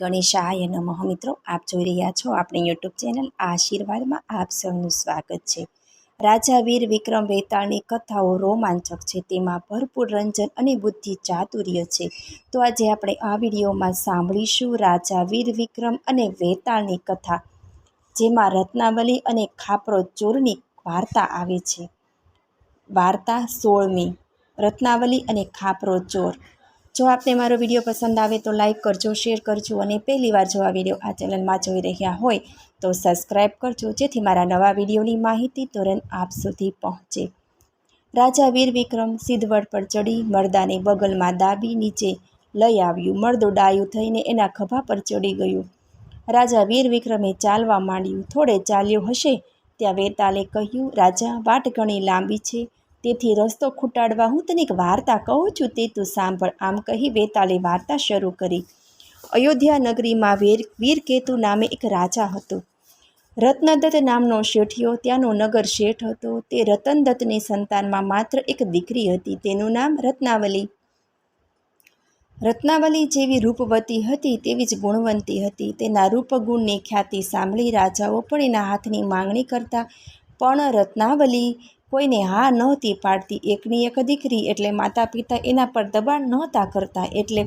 ગણેશાય નમઃ મિત્રો, આપ જોઈ રહ્યા છો આપણી યુટ્યુબ ચેનલ આશીર્વાદમાં આપ સૌનું સ્વાગત છે. રાજા વીર વિક્રમ વેતાળની કથાઓ રોમાંચક છે, તેમાં ભરપૂર રંજન અને બુદ્ધિ ચાતુર્ય છે. તો આજે આપણે આ વિડીયોમાં સાંભળીશું રાજા વીર વિક્રમ અને વેતાળની કથા, જેમાં રત્નાવલી અને ખાપરો ચોરની વાર્તા આવે છે. વાર્તા સોળમી, રત્નાવલી અને ખાપરો ચોર. જો આપને મારો વીડિયો પસંદ આવે તો લાઈક કરજો, શેર કરજો અને પહેલીવાર જો આ વીડિયો આ ચેનલમાં જોઈ રહ્યા હોય તો સબસ્ક્રાઈબ કરજો, જેથી મારા નવા વિડીયોની માહિતી તુરંત આપ સુધી પહોંચે. રાજા વીર વિક્રમ સિદ્ધવડ પર ચડી, મરદાને બગલમાં દાબી, નીચે લઈ આવ્યું. મરદો ડાયું થઈને એના ખભા પર ચડી ગયું. રાજા વીર વિક્રમે ચાલવા માંડ્યું. થોડે ચાલ્યો હશે ત્યાં વેતાલે કહ્યું, રાજા, વાટ ઘણી લાંબી છે. તેથી રસ્તો ખૂટાડવા હું તને એક વાર્તા કહું છું તે તું સાંભળ. આમ કહી વેતાલે વાર્તા શરૂ કરી. અયોધ્યા નગરીમાં વીર વીરકેતુ નામે એક રાજા હતો. રત્નદત્ત નામનો શેઠિયો, ત્યાંનો નગર શેઠ હતો. તે રતનદત્તની સંતાનમાં માત્ર એક દીકરી હતી. તેનું નામ રત્નાવલી. રત્નાવલી જેવી રૂપવતી હતી તેવી જ ગુણવંતી હતી. તેના રૂપગુણની ખ્યાતિ સાંભળી રાજાઓ પણ એના હાથની માંગણી કરતા, પણ રત્નાવલી કોઈને હા નહોતી પાડતી. એકની એક દીકરી એટલે માતા પિતા એના પર દબાણ નહોતા કરતા એટલે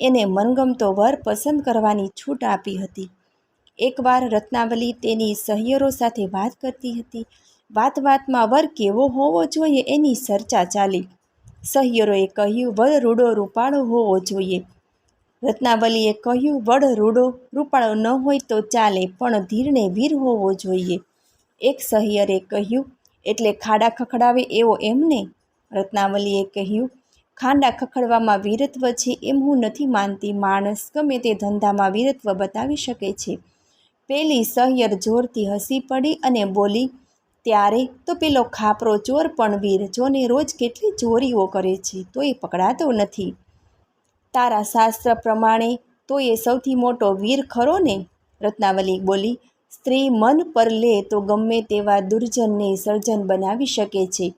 એને મનગમતો વર પસંદ કરવાની છૂટ આપી હતી. એકવાર રત્નાવલી તેની સહિયરો સાથે વાત કરતી હતી. વાત વાતમાં વર કેવો હોવો જોઈએ એની ચર્ચા ચાલી. સહિયરોએ કહ્યું, વર રૂડો રૂપાળો હોવો જોઈએ. રત્નાવલીએ કહ્યું, વડ રૂડો રૂપાળો ન હોય તો ચાલે, પણ ધીરને વીર હોવો જોઈએ. એક સહિયરે કહ્યું એટલે ખાડા ખખડાવે એવો એમને? રત્નાવલીએ કહ્યું, ખાંડા ખખડવામાં વીરત્વ છે એમ હું નથી માનતી. માણસ ગમે તે ધંધામાં વીરત્વ બતાવી શકે છે. પેલી સહિયર જોરથી હસી પડી અને બોલી, ત્યારે તો પેલો ખાપરો ચોર પણ વીર, જોને રોજ કેટલી ચોરીઓ કરે છે તો એ પકડાતો નથી. તારા શાસ્ત્ર પ્રમાણે તો એ સૌથી મોટો વીર ખરો ને? રત્નાવલી બોલી સ્ત્રી મન પર લે તો ગમે તેવા દુર્જનને સર્જન બનાવી શકે છે.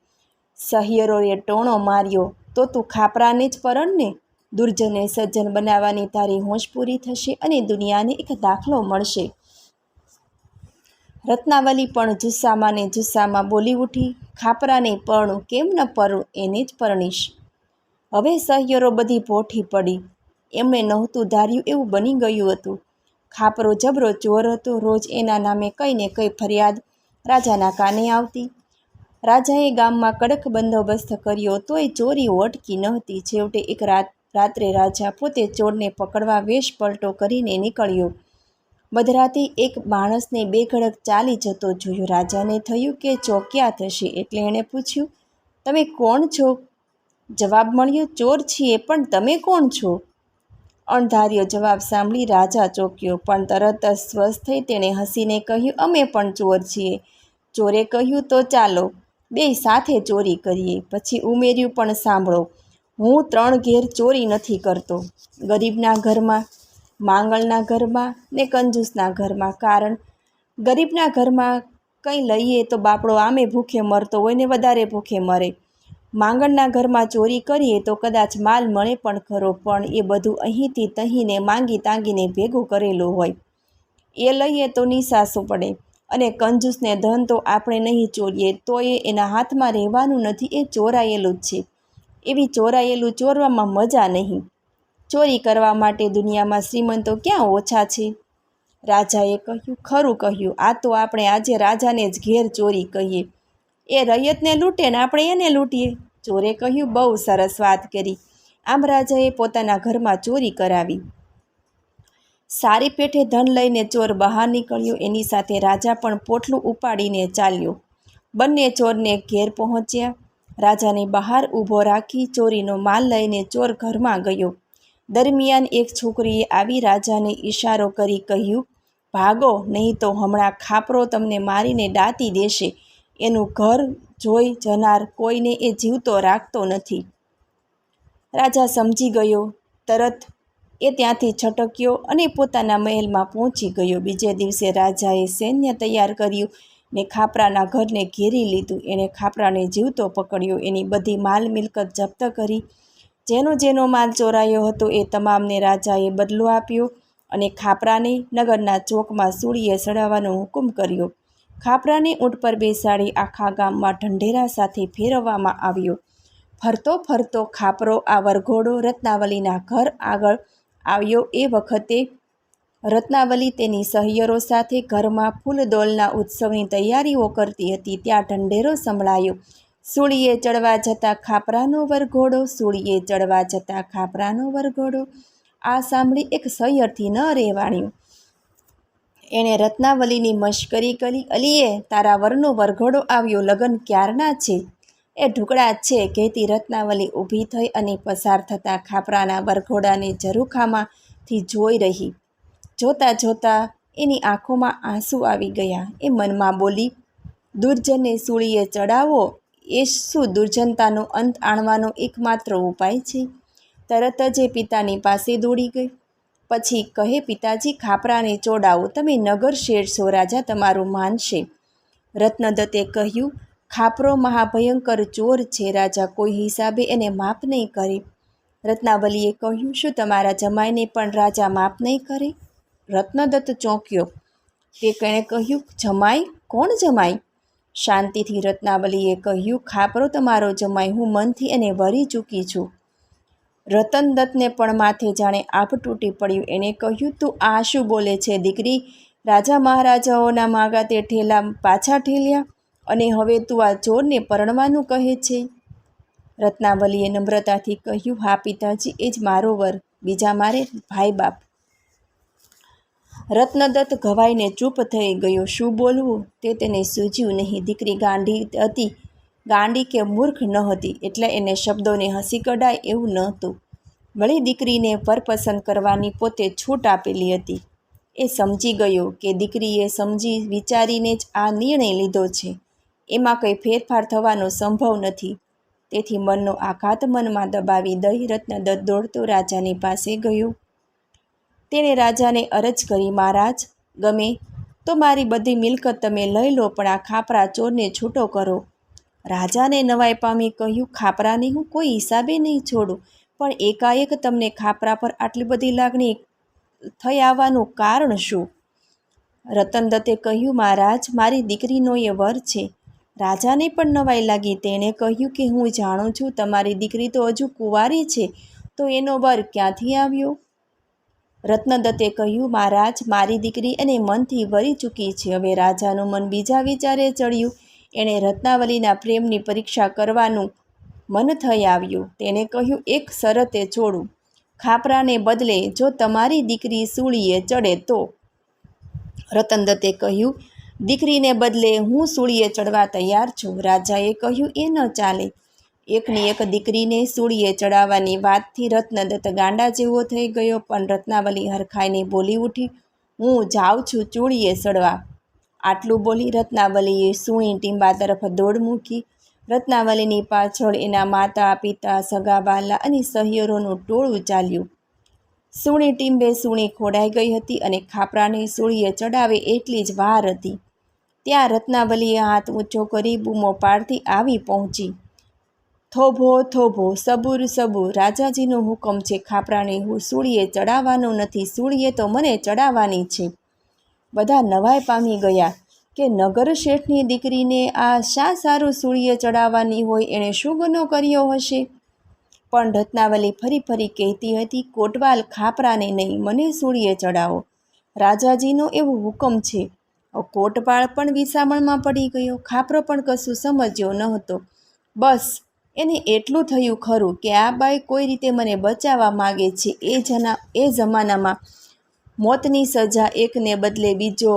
સહિયરોએ ટોણો માર્યો, તો તું ખાપરાને જ પરણ ને? દુર્જને સજ્જન બનાવવાની તારી હોશ પૂરી થશે અને દુનિયાને એક દાખલો મળશે. રત્નાવલી પણ જુસ્સામાં ને જુસ્સામાં બોલી ઉઠી, ખાપરાને પરણું કેમ ન પરણું? એને જ પરણીશ. હવે સહિયરો બધી પોઠી પડી. એમણે નહોતું ધાર્યું એવું બની ગયું હતું. ખાપરો, જબરો, ચોર હતો. રોજ એના નામે કંઈ ને કંઈ ફરિયાદ રાજાના કાને આવતી. રાજાએ ગામમાં કડક બંદોબસ્ત કર્યો તોય ચોરીઓ અટકી નહોતી છેવટે એક રાત, રાત્રે રાજા પોતે ચોરને પકડવા વેશ પલટો કરીને નીકળ્યો. મધરાતે એક માણસને બે ઘડક ચાલી જતો જોયો. રાજાને થયું કે ચોક્યા થશે એટલે એણે પૂછ્યું, તમે કોણ છો? જવાબ મળ્યો, ચોર છીએ, પણ તમે કોણ છો? અણધાર્યો જવાબ સાંભળી રાજા ચોક્યો, પણ તરત જ સ્વસ્થ થઈ તેણે હસીને કહ્યું, અમે પણ ચોર છીએ. ચોરે કહ્યું, તો ચાલો, બે સાથે ચોરી કરીએ, પછી ઉમેર્યું, પણ સાંભળો, હું ત્રણ ઘેર ચોરી નથી કરતો, ગરીબના ઘરમાં માંગણના ઘરમાં ને કંજૂસના ઘરમાં, કારણ ગરીબના ઘરમાં કંઈ લઈએ તો બાપડો આમે ભૂખે મરતો હોય ને વધારે ભૂખે મરે માંગણના ઘરમાં ચોરી કરીએ તો કદાચ માલ મળે પણ ખરો, પણ એ બધું અહીંથી તહીંને માંગી તાંગીને ભેગું કરેલું હોય. એ લઈએ તો નિશાસો પડે અને કંજૂસને ધન તો આપણે નહીં ચોરીએ તો એ એના હાથમાં રહેવાનું નથી, એ ચોરાયેલું જ છે. એવી ચોરાયેલું ચોરવામાં મજા નહીં. ચોરી કરવા માટે દુનિયામાં શ્રીમંતો ક્યાં ઓછા છે? રાજાએ કહ્યું, ખરું કહ્યું, આ તો આપણે આજે રાજાને જ ઘેર ચોરી કહીએ. એ રૈયતને લૂંટે ને આપણે એને લૂંટીએ. ચોરે કહ્યું, બહુ સરસ વાત કરી. આમ રાજાએ પોતાના ઘરમાં ચોરી કરાવી. સારી પેઠે ધન લઈને ચોર બહાર નીકળ્યો. એની સાથે રાજા પણ પોટલું ઉપાડીને ચાલ્યો. બંને ચોરને ઘેર પહોંચ્યા. રાજાને બહાર ઊભો રાખી ચોરીનો માલ લઈને ચોર ઘરમાં ગયો. દરમિયાન એક છોકરીએ આવી રાજાને ઈશારો કરી કહ્યું, ભાગો, નહીં તો હમણાં ખાપરો તમને મારીને દાતી દેશે. એનું ઘર જોઈ જનાર કોઈને એ જીવતો રાખતો નથી. રાજા સમજી ગયો, તરત એ ત્યાંથી છટક્યો અને પોતાના મહેલમાં પહોંચી ગયો. બીજે દિવસે રાજાએ સૈન્ય તૈયાર કર્યું ને ખાપરાના ઘરને ઘેરી લીધું. એણે ખાપરાને જીવતો પકડ્યો. એની બધી માલ મિલકત જપ્ત કરી. જેનો જેનો માલ ચોરાયો હતો એ તમામને રાજાએ બદલો આપ્યો અને ખાપરાને નગરના ચોકમાં સૂળીએ ચડાવવાનો હુકમ કર્યો. ખાપરાને ઊંટ પર બેસાડી આખા ગામમાં ઢંઢેરા સાથે ફેરવવામાં આવ્યો. ફરતો ફરતો ખાપરો આ વરઘોડો રત્નાવલીના ઘર આગળ આવ્યો. એ વખતે રત્નાવલી તેની સહિયરો સાથે ઘરમાં ફૂલદોલના ઉત્સવની તૈયારીઓ કરતી હતી. ત્યાં ઢંઢેરો સંભળાયો. સૂળીએ ચડવા જતા ખાપરાનો વરઘોડો, સૂળીએ ચડવા જતા ખાપરાનો વરઘોડો. આ સાંભળી એક સહિયરથી ન રહેવાણ્યું. એણે રત્નાવલીની મશ્કરી કરી, અલીએ, તારા વરનો વરઘોડો આવ્યો, લગ્ન ક્યારના છે? એ ઢુકડા છે, કહેતી રત્નાવલી ઊભી થઈ અને પસાર થતા ખાપરાના વરઘોડાને ઝરૂખામાંથી જોઈ રહી. જોતા જોતા એની આંખોમાં આંસુ આવી ગયા. એ મનમાં બોલી, દુર્જનને સૂળીએ ચડાવો? એ શું દુર્જનતાનો અંત આણવાનો એકમાત્ર ઉપાય છે? તરત જ એ પિતાની પાસે દોડી ગઈ. પછી કહે, પિતાજી, ખાપરાને ચોડાવો. તમે નગર શેરશો રાજા તમારું માનશે. રત્નદત્તે કહ્યું, ખાપરો મહાભયંકર ચોર છે રાજા. કોઈ હિસાબે એને માફ નહીં કરે. રત્નાવલીએ કહ્યું, શું તમારા જમાઈને પણ રાજા માફ નહીં કરે? રત્નદત્ત ચોંક્યો. તે તેણે કહ્યું, જમાઈ? કોણ જમાઈ? શાંતિથી રત્નાવલીએ કહ્યું, ખાપરો તમારો જમાઈ. હું મનથી એને વરી ચૂકી છું. રતનદત્તને પણ માથે જાણે આભ તૂટી પડ્યું. એણે કહ્યું, તું આ શું બોલે છે દીકરી? રાજા મહારાજાઓના માગા તે ઠેલા પાછા ઠેલ્યા અને હવે તું આ ચોરને પરણવાનું કહે છે? રત્નાવલીએ નમ્રતાથી કહ્યું, હા પિતાજી, એ જ મારો વર. બીજા મારે ભાઈ બાપ. રત્નદત્ત ઘવાઈને ચૂપ થઈ ગયો. શું બોલવું? તે તેને સૂઝ્યું નહીં. દીકરી ગાંડી હતી. ગાંડી કે મૂર્ખ ન હતી એટલે એને શબ્દોને હસી કઢાય એવું નહોતું. વળી દીકરીને પરપસંદ કરવાની પોતે છૂટ આપેલી હતી. એ સમજી ગયો કે દીકરીએ સમજી વિચારીને જ આ નિર્ણય લીધો છે. એમાં કંઈ ફેરફાર થવાનો સંભવ નથી. તેથી મનનો આઘાત મનમાં દબાવી દહીરત્ન દત્ત દોડતો રાજાની પાસે ગયો. તેણે રાજાને અરજ કરી, મહારાજ, ગમે તો મારી બધી મિલકત તમે લઈ લો, પણ આ ખાપરા ચોરને છૂટો કરો. રાજાને નવાઈ પામી કહ્યું, ખાપરાને હું કોઈ હિસાબે નહીં છોડું, પણ એકાએક તમને ખાપરા પર આટલી બધી લાગણી થઈ આવવાનું કારણ શું? રતનદત્તે કહ્યું, મહારાજ, મારી દીકરીનો એ વર છે. રાજાને પણ નવાઈ લાગી. તેણે કહ્યું કે હું જાણું છું, તમારી દીકરી તો હજુ કુંવારી છે, તો એનો વર ક્યાંથી આવ્યો? રત્નદત્તે કહ્યું, મહારાજ, મારી દીકરી એને મનથી વરી ચૂકી છે. હવે રાજાનું મન બીજા વિચારે ચડ્યું. એણે રત્નાવલીના પ્રેમની પરીક્ષા કરવાનું મન થઈ આવ્યું. તેણે કહ્યું, એક શરતે છોડું. ખાપરાને બદલે જો તમારી દીકરી સૂળીએ ચડે તો. રતનદત્તે કહ્યું, દીકરીને બદલે હું સૂળીએ ચડવા તૈયાર છું. રાજાએ કહ્યું, એ ન ચાલે. એકની એક દીકરીને સૂળીએ ચડાવવાની વાતથી રત્નદત્ત ગાંડા જેવો થઈ ગયો, પણ રત્નાવલી હરખાઈને બોલી ઉઠી, હું જાઉં છું ચૂળીએ ચડવા. આટલું બોલી રત્નાવલીએ સૂણી ટીંબા તરફ દોડ મૂકી. રત્નાવલીની પાછળ એના માતા, પિતા, સગા બાલા અને સહિયરોનું ટોળું ચાલ્યું સૂણી ટીંબે સૂણી ખોડાઈ ગઈ હતી અને ખાપરાને સૂળીએ ચડાવે એટલી જ વાર હતી. ત્યાં રત્નાવલીએ હાથ ઊંચો કરી બૂમો પાડતી આવી પહોંચી. થોભો થોભો, સબુર સબુર, રાજાજીનો હુકમ છે. ખાપરાને હું સૂળીએ ચડાવવાનો નથી. સૂળીએ તો મને ચડાવવાની છે. બધા નવાઈ પામી ગયા કે નગર શેઠની દીકરીને આ શા સારું સૂળીએ ચડાવવાની હોય એણે શું ગુનો કર્યો હશે? પણ રત્નાવલી ફરી ફરી કહેતી હતી, કોટવાલ ખાપરાને નહીં, મને સૂળીએ ચડાવો. રાજાજીનો એવો હુકમ છે. કોટવાળ પણ વિસામણમાં પડી ગયો. ખાપરો પણ કશું સમજ્યો ન હતો. બસ, એને એટલું થયું ખરું કે આ બાઈ કોઈ રીતે મને બચાવવા માગે છે એ જના, એ જમાનામાં. મોતની સજા એકને બદલે બીજો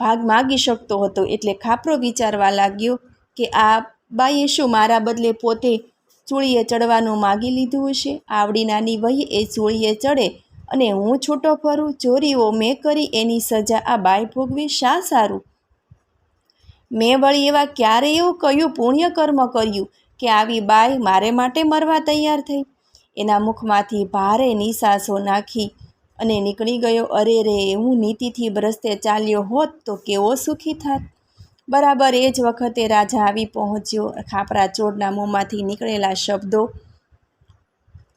ભાગ માગી શકતો હતો. એટલે ખાપરો વિચારવા લાગ્યો કે આ બાઈએ શું મારા બદલે પોતે ચૂળીએ ચડવાનું માગી લીધું હશે? આવડી નાની વહી એ ચૂળીએ ચડે અને હું છૂટો ફરું, ચોરીઓ મેં કરી, એની સજા આ બાઈ ભોગવી શા સારું? મેં વળી એવા ક્યારે એવું કહ્યું, પુણ્ય કર્મ કર્યું કે આવી બાઈ મારે માટે મરવા તૈયાર થઈ? એના મુખમાંથી ભારે નિસાસો નાખી અને નીકળી ગયો. અરે રે, હું નીતિથી બ્રસ્તે ચાલ્યો હોત તો કેવો સુખી થાત. બરાબર એ જ વખતે રાજા આવી પહોંચ્યો. ખાપરા ચોરના મોંમાંથી નીકળેલા શબ્દો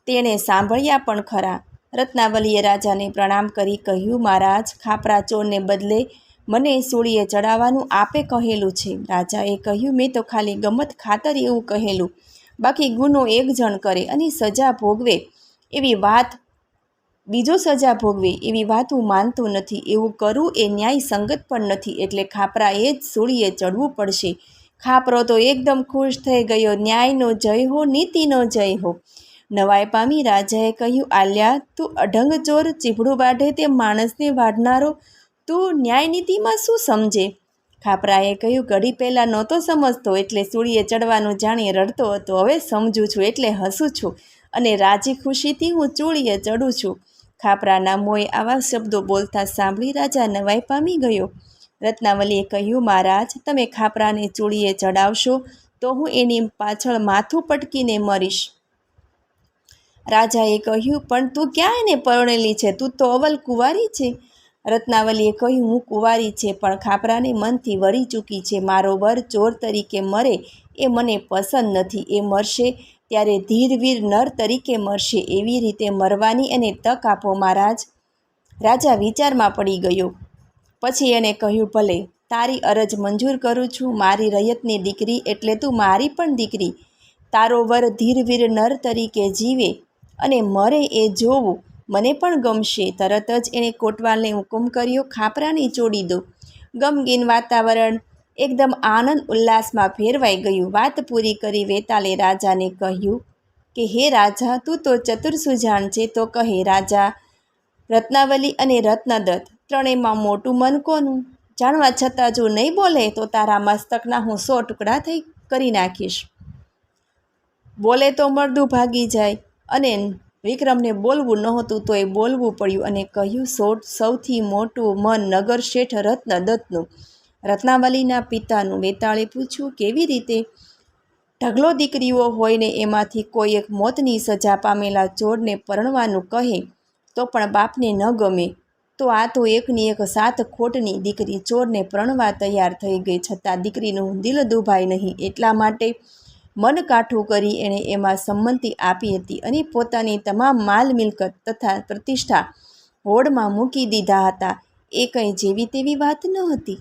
તેણે સાંભળ્યા પણ ખરા. રત્નાવલીએ રાજાને પ્રણામ કરી કહ્યું, મહારાજ, ખાપરા ચોરને બદલે મને સૂળીએ ચડાવવાનું આપે કહેલું છે. રાજાએ કહ્યું, મેં તો ખાલી ગમત ખાતર એવું કહેલું. બાકી ગુનો એક જણ કરે અને સજા ભોગવે. એવી વાત બીજો સજા ભોગવે એવી વાત હું માનતો નથી. એવું કરવું એ ન્યાય સંગત પણ નથી. એટલે ખાપરાએ જ સૂળીએ ચડવું પડશે. ખાપરો તો એકદમ ખુશ થઈ ગયો. ન્યાયનો જય હો, નીતિનો જય હો. નવાઈ પામી રાજાએ કહ્યું, આલ્યા, તું અઢંગ ચોર, ચીભડું વાઢે તે માણસને વાઢનારો. તું ન્યાય નીતિમાં શું સમજે? ખાપરાએ કહ્યું, ઘડી પહેલાં નહોતો સમજતો, એટલે સૂળીએ ચડવાનું જાણી રડતો હતો. હવે સમજું છું, એટલે હસું છું. અને રાજી ખુશીથી હું ચૂળીએ ચડું છું. ખાપરાના મોએ આવા શબ્દો બોલતા સાંભળી રાજા નવાઈ પામી ગયો. રત્નાવલીએ કહ્યું, મહારાજ, તમે ખાપરાને ચૂળીએ ચડાવશો તો હું એની પાછળ માથું પટકીને મરીશ. રાજાએ કહ્યું, પણ તું ક્યાં એને પરણેલી છે? તું તો અવલ કુંવારી છે. રત્નાવલીએ કહ્યું, હું કુંવારી છે, પણ ખાપરાને મનથી વળી ચૂકી છે. મારો વર ચોર તરીકે મરે એ મને પસંદ નથી. એ મરશે ત્યારે ધીરવીર નર તરીકે મરશે એવી રીતે મરવાની એને તક આપો મહારાજ. રાજા વિચારમાં પડી ગયો. પછી એણે કહ્યું, ભલે, તારી અરજ મંજૂર કરું છું, મારી રયતની દીકરી એટલે તું મારી પણ દીકરી. તારો વર ધીરવીર નર તરીકે જીવે અને મરે એ જોવું મને પણ ગમશે તરત જ એણે કોટવાલને હુકમ કર્યો, ખાપરાની ચોડી દો. ગમગીન વાતાવરણ એકદમ આનંદ ઉલ્લાસમાં ફેરવાઈ ગયું. વાત પૂરી કરી વેતાલે રાજાને કહ્યું કે, હે રાજા, તું તો ચતુર સુજાણ છે, તો કહે, રાજા, રત્નાવલી અને રત્નદત્ત, ત્રણેયમાં મોટું મન કોનું? જાણવા છતાં જો નહીં બોલે, તો તારા મસ્તકના હું સો ટુકડા થઈ કરી નાખીશ. બોલે તો મરદું ભાગી જાય અને વિક્રમને બોલવું નહોતું, તો એ બોલવું પડ્યું અને કહ્યું સો સૌથી મોટું મન નગર શેઠ રત્નદત્તનું. રત્નાવલીના પિતાનું વેતાળે પૂછ્યું, કેવી રીતે ઢગલો દીકરીઓ હોય ને એમાંથી કોઈ એક મોતની સજા પામેલા ચોરને પરણવાનું કહે, તો પણ બાપને ન ગમે. તો આ તો એકની એક સાત ખોટની દીકરી ચોરને પરણવા તૈયાર થઈ ગઈ, છતાં દીકરીનું દિલ દુભાય નહીં. એટલા માટે મન કાઠું કરી એણે એમાં સંમતિ આપી હતી અને પોતાની તમામ માલ મિલકત તથા પ્રતિષ્ઠા હોડમાં મૂકી દીધા હતા. એ કંઈ જેવી તેવી વાત ન હતી.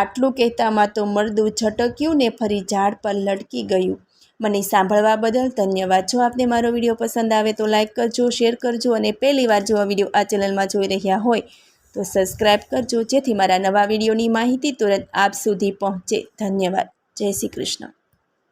આટલું કહેતામાં તો મરદું છટક્યું ને ફરી ઝાડ પર લટકી ગયું. મને સાંભળવા બદલ ધન્યવાદ. જો આપને મારો વીડિયો પસંદ આવે તો લાઇક કરજો, શેર કરજો અને પહેલી વાર જો આ વીડિયો આ ચેનલમાં જોઈ રહ્યા હોય તો સબસ્ક્રાઈબ કરજો જેથી મારા નવા વિડીયોની માહિતી તુરંત આપ સુધી પહોંચે. ધન્યવાદ. જય શ્રી કૃષ્ણ.